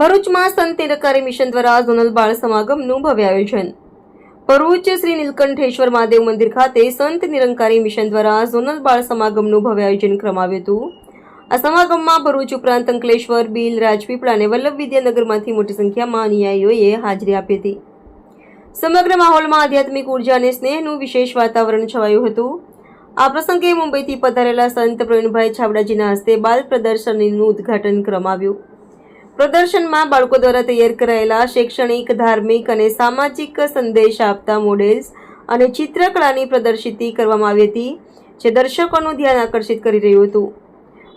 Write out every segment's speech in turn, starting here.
ભરૂચમાં સંત નિરકારી મિશન દ્વારા ઝોનલ બાળ સમાગમનું ભવ્ય આયોજન. ભરૂચ શ્રી નીલકંઠેશ્વર મહાદેવ મંદિર ખાતે સંત નિરંકારી મિશન દ્વારા ઝોનલ બાળ સમાગમનું ભવ્ય આયોજન કરવામાં હતું. આ સમાગમમાં ભરૂચ ઉપરાંત અંકલેશ્વર, બીલ રાજપીપળા અને વલ્લભ વિદ્યાનગરમાંથી મોટી સંખ્યામાં અનુયાયીઓએ હાજરી આપી હતી. સમગ્ર માહોલમાં આધ્યાત્મિક ઊર્જા અને સ્નેહનું વિશેષ વાતાવરણ છવાયું હતું. આ પ્રસંગે મુંબઈથી પધારેલા સંત પ્રવીણભાઈ છાબડાજીના હસ્તે બાલ પ્રદર્શનીનું ઉદ્ઘાટન કરવામાં આવ્યું. પ્રદર્શનમાં બાળકો દ્વારા તૈયાર કરાયેલા શૈક્ષણિક, ધાર્મિક અને સામાજિક સંદેશ આપતા મોડેલ્સ અને ચિત્રકળાની પ્રદર્શિતી કરવામાં આવી હતી, જે દર્શકોનું ધ્યાન આકર્ષિત કરી રહ્યું હતું.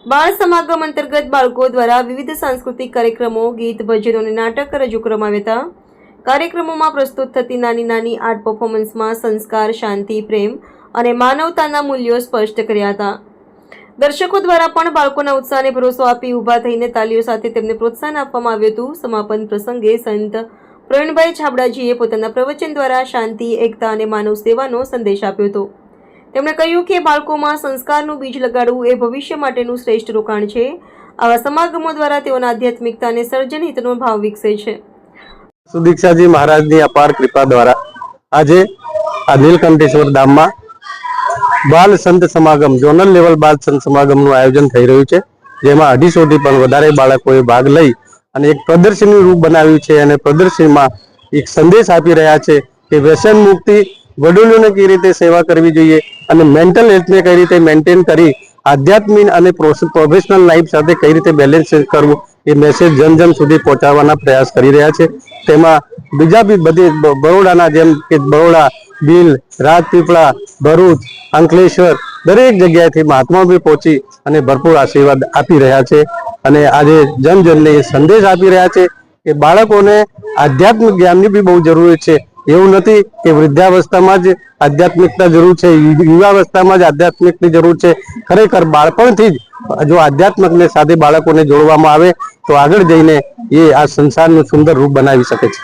બાળ સમાગમ અંતર્ગત બાળકો દ્વારા વિવિધ સાંસ્કૃતિક કાર્યક્રમો, ગીત, ભજનો અને નાટક રજૂ કરવામાં આવ્યા હતા. કાર્યક્રમોમાં પ્રસ્તુત થતી નાની નાની આર્ટ પરફોર્મન્સમાં સંસ્કાર, શાંતિ, પ્રેમ અને માનવતાના મૂલ્યો સ્પષ્ટ કર્યા હતા. દર્શકો દ્વારા પણ બાળકોના ઉત્સાહને ભરોસો આપી ઊભા થઈને તાલીઓ સાથે તેમને પ્રોત્સાહન આપવામાં આવ્યું હતું. સમાપન પ્રસંગે સંત પ્રવીણભાઈ છાબડાજીએ પોતાના પ્રવચન દ્વારા શાંતિ, એકતા અને માનવ સેવાનો સંદેશ આપ્યો હતો. તેમણે કહ્યું કે બાળકોમાં સંસ્કારનું બીજ લગાડવું એ ભવિષ્ય માટેનું શ્રેષ્ઠ રોકાણ છે. આવા સમાગમો દ્વારા તેઓના આધ્યાત્મિકતા અને સર્જન હિતનો ભાવ વિકસે છે. સુદીક્ષાજી મહારાજની અપાર કૃપા દ્વારા આજે આ નીલકંઠેશ્વર ધામમાં બાલ સંત સમાગમ, ઝોનલ લેવલ બાલ સંત સમાગમનું આયોજન થઈ રહ્યું છે, જેમાં અઢીસોથી પણ વધારે બાળકોએ ભાગ લઈ અને એક પ્રદર્શની રૂપ બનાવ્યું છે અને પ્રદર્શનમાં એક સંદેશ આપી રહ્યા છે કે વ્યસન મુક્તિ વડીલોને કઈ રીતે સેવા કરવી જોઈએ અને મેન્ટલ હેલ્થને કઈ રીતે મેન્ટેન કરી આધ્યાત્મિક અને પ્રોફેશનલ લાઈફ સાથે કઈ રીતે બેલેન્સ કરવું, એ મેસેજ જન જન સુધી પહોંચાડવાના પ્રયાસ કરી રહ્યા છે. તેમાં બીજા બી બધી બરોડાના જેમ કે બરોડા બીલ, રાજપીપળા, ભરૂચ, અંકલેશ્વર દરેક જગ્યાએથી મહાત્મા પહોંચી અને ભરપૂર આશીર્વાદ આપી રહ્યા છે. અને આજે જન જનને એ સંદેશ આપી રહ્યા છે કે બાળકોને આધ્યાત્મિક જ્ઞાનની બી બહુ જરૂરી છે. એવું નથી કે વૃદ્ધાવસ્થામાં જ આધ્યાત્મિકતા જરૂર છે યુવાવસ્થામાં જ આધ્યાત્મિકની જરૂર છે. ખરેખર બાળપણથી જ જો આધ્યાત્મિકને સાથે બાળકોને જોડવામાં આવે તો આગળ જઈને એ આ સંસારનું સુંદર રૂપ બનાવી શકે છે.